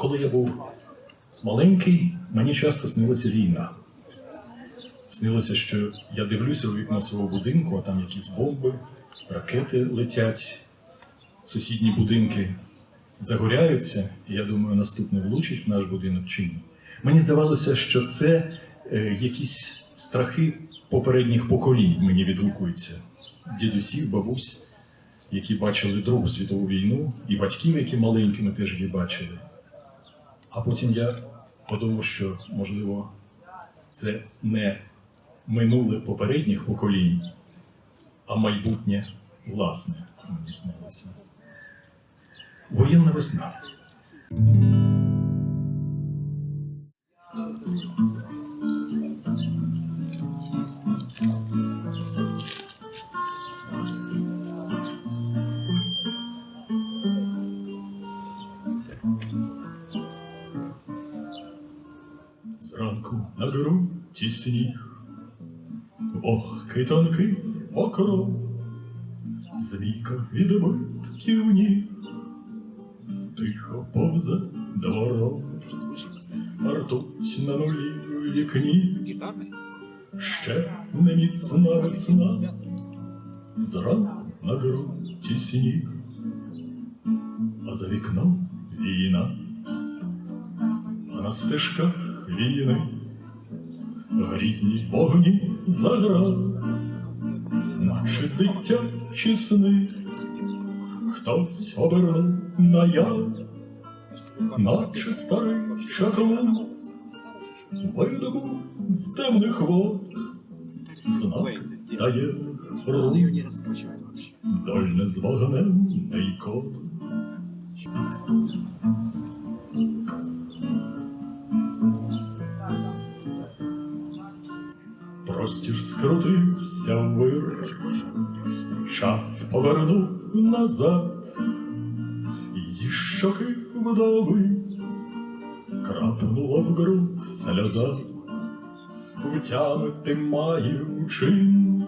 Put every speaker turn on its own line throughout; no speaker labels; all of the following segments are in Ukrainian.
Коли я був маленький, мені часто снилася війна. Снилося, що я дивлюся у вікно свого будинку, а там якісь бомби, ракети летять, сусідні будинки загоряються, і я думаю, наступне влучить в наш будинок чи ні. Мені здавалося, що це е, якісь страхи попередніх поколінь мені відгукуються. Дідусів, бабусь, які бачили Другу світову війну, і батьків, які маленькими теж її бачили. А потім я подумав, що, можливо, це не минуле попередніх поколінь, а майбутнє власне мені снилося. Воєнна весна. Зранку на ґрунті сніг, вогкий тонкий покров, Змійка від битків ніг, тихо повзе двором, ртуть на нулі в вікні, ще не міцна весна, зранку на ґрунті сніг, а за вікном війна, на стежках війни грізні вогні заграли, наче дитячі сни, хтось обернув на яв, наче старий чаклун, видобув з темних вод, знак дає
розкачують
дольне з вогнем не. Простір скрутився вир, час повернув назад, і зі щоки вдови крапнула в грудь сльоза, втямити має чин,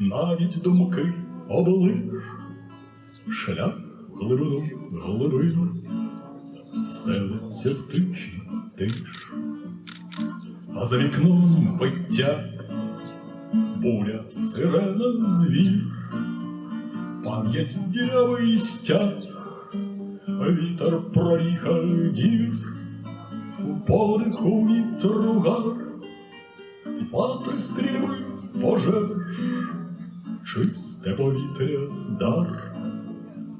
навіть думки облиш, шлях глибину глибину, стелиться в тиші тиш а за вікном биття, буря, сирена, звір, пам'ять ділявий стяг, вітер проріха дір, в подиху вітру гар, два-три стрільби пожеж, чисте повітря дар,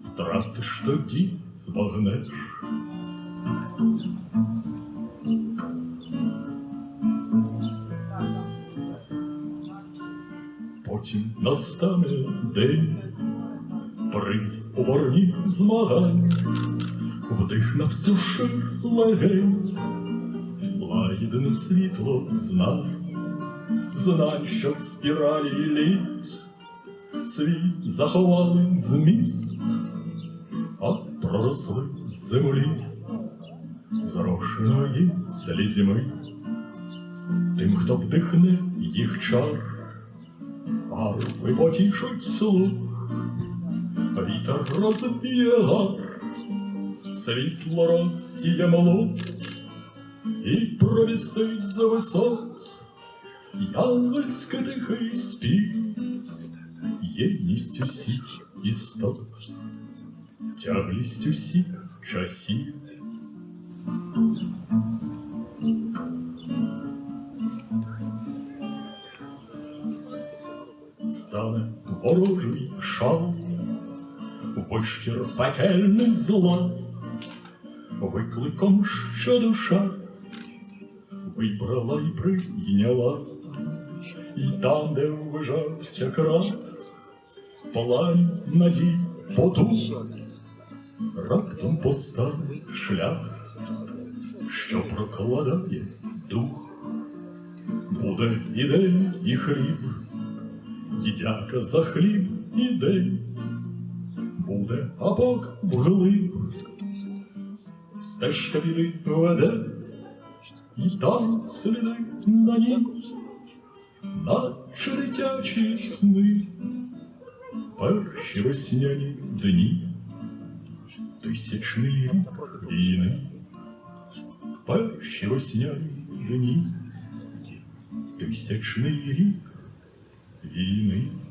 втратиш тоді збагнеш. Потім настане день, приз у борні змагань, вдих на всю шир легень, лагідне світло знань, знань, що в спіралі літ. Світ заховали зміст, а проросли з землі. Зрошеної слізьми. Тим, хто вдихне їх чар, Арфи потішуть слух, вітер розб'є гар, світло розсіє молот і провістить за висот янвельський тихий спів, єдність усіх істот, тяглість усіх часів. Стане ворожий шал, вищір пекельний зла, викликом, що душа вибрала і прийняла, і там, де вважався край, палань надій потух, раптом постав шлях, що прокладає дух, буде і день, і хліб. Дідяка за хліб і день. Буде апок вглиб, стежка біди веде, і там сліди на ній, наче дитячі сни, перші весняні дні, тисячний рік війни. перші весняні дні, тисячний рік війни.